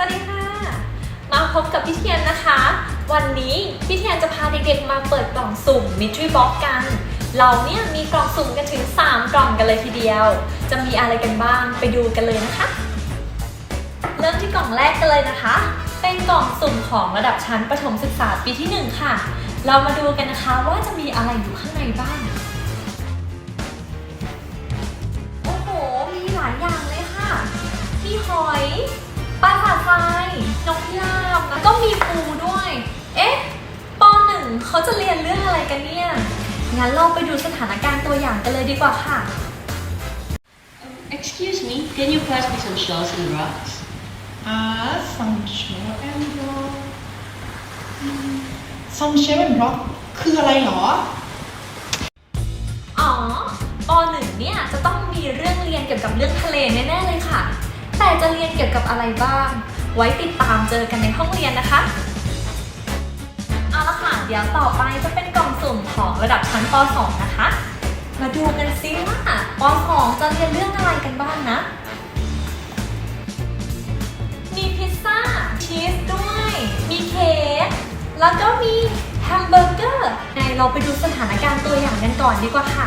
สวัสดีค่ะ มาพบกับพี่เทียนนะคะ วันนี้พี่เทียนจะพาเด็กๆมาเปิดกล่องสุ่ม Mystery Box กัน เราเนี่ยมีกล่องสุ่มกันถึง 3 กล่องกันเลยทีเดียว จะมีอะไรกันบ้างไปดูกันเลยนะคะ เริ่มที่กล่องแรกกันเลยนะคะ เป็นกล่องสุ่มของระดับชั้นประถมศึกษาปีที่ 1 ค่ะ เรามาดูกันนะคะว่าจะมีอะไรอยู่ข้างในบ้าง งั้นเราไปดูสถานการณ์ตัวอย่างกันเลยดีกว่าค่ะ Excuse me, can you pass me some shells and rocks? Ah, some shell and rock อืม some shell and rock คืออะไรหรอ อ๋อปหนึ่งเนี่ยจะต้องมีเรื่องเรียนเกี่ยวกับเรื่องทะเลแน่ๆเลยค่ะ แต่จะเรียนเกี่ยวกับอะไรบ้าง ไว้ติดตามเจอกันในห้องเรียนนะคะ เอาละค่ะ เดี๋ยวต่อไปจะเป็นกล่องสุ่มของระดับชั้นป .2 นะคะ มาดูกันซิว่าป .2 จะเรียนเรื่องอะไรกันบ้างนะ มีพิซซ่าชีสด้วย มีเค้ก แล้วก็มีแฮมเบอร์เกอร์ในเราไปดูสถานการณ์ตัวอย่างกันก่อนดีกว่าค่ะ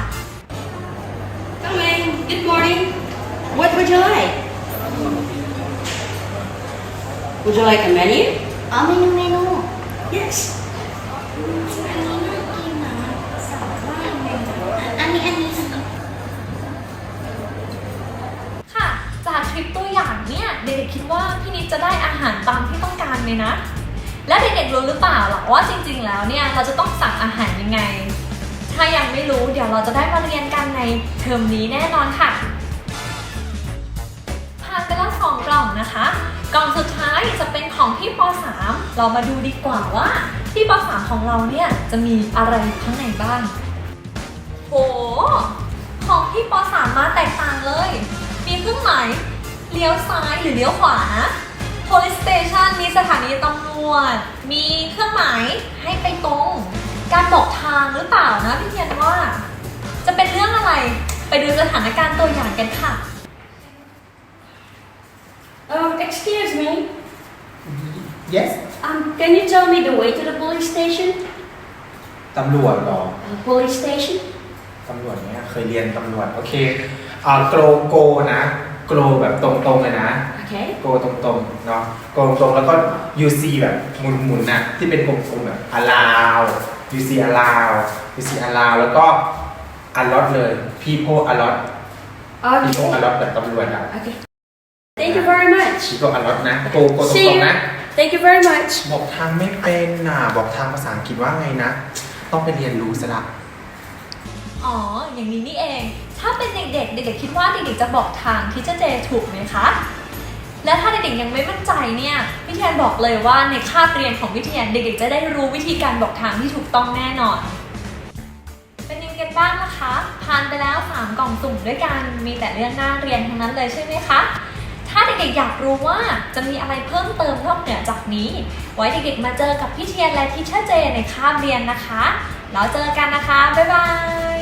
Come in. Good morning. What would you like? Would you like a menu? อ๋อเมนูเมนู Yes. ลิปตัวอย่างเนี่ยเด็กๆคิดว่าพี่นิดจะได้อาหารตามที่ต้องการไหมนะ และเด็กๆรู้หรือเปล่าล่ะว่าจริง ๆ แล้วเนี่ยเราจะต้องสั่งอาหารยังไง ถ้ายังไม่รู้เดี๋ยวเราจะได้มาเรียนกันในเทอมนี้แน่นอนค่ะผ่านไปแล้วสองกล่องนะคะกล่องสุดท้ายจะเป็นของพี่ป .3 เรามาดูดีกว่าว่าพี่ป .3 ของเราเนี่ยจะมีอะไรข้างในบ้าง โห ของพี่ป .3 มาแตกต่างเลย มีเครื่องหมาย เลี้ยวซ้ายหรือเลี้ยวขวานะ police station มีสถานีตำรวจ มีเครื่องหมายให้ไปตรง การบอกทางหรือเปล่านะพี่เทียนว่า จะเป็นเรื่องอะไร ไปดูสถานการณ์ตัวอย่างกันค่ะ Um, excuse me. yes Um, can you tell me the way to the police station? ตำรวจเหรอ Uh, police station? ตำรวจเนี่ยเคยเรียนตำรวจ โอเคอ่าโกลโกนะ โกลแบบตรงๆเลยนะ Okay. โกตรงๆเนาะโกตรงๆแล้วก็ UC แบบหมุนๆนะที่เป็นกลมๆแบบ allow UC allow UC allow แล้วก็ allot เลย people allot people Okay. allot แบบตำรวจอะ Okay. Thank you very much. people allot นะโกโกต See รง you. ๆนะ Thank you very much. บอกทางไม่เป็นน่ะบอกทางภาษาอังกฤษว่าไงนะ ต้องไปเรียนรู้ซะละ อ๋อ อย่างนี้นี่เอง ถ้าเป็นเด็กๆ เด็กๆ คิดว่าเด็กๆ จะบอกทางที่เจะเจถูกไหมคะ และถ้าเด็กๆ ยังไม่มั่นใจเนี่ยพี่เทียนบอกเลยว่าในคาบเรียนของพี่เทียนเด็กๆ จะได้รู้วิธีการบอกทางที่ถูกต้องแน่นอน เป็นยังไงกันบ้างนะคะผ่านไปแล้ว 3 กล่องสุ่มด้วยกัน มีแต่เรื่องน่าเรียนทั้งนั้นเลยใช่ไหมคะ ถ้าเด็กๆ อยากรู้ว่าจะมีอะไรเพิ่มเติมนอกเหนือจากนี้ ไว้เด็กๆ มาเจอกับพี่เทียนและทิชเชอร์เจในคาบเรียนนะคะ แล้วเจอกันนะคะ บ๊ายบาย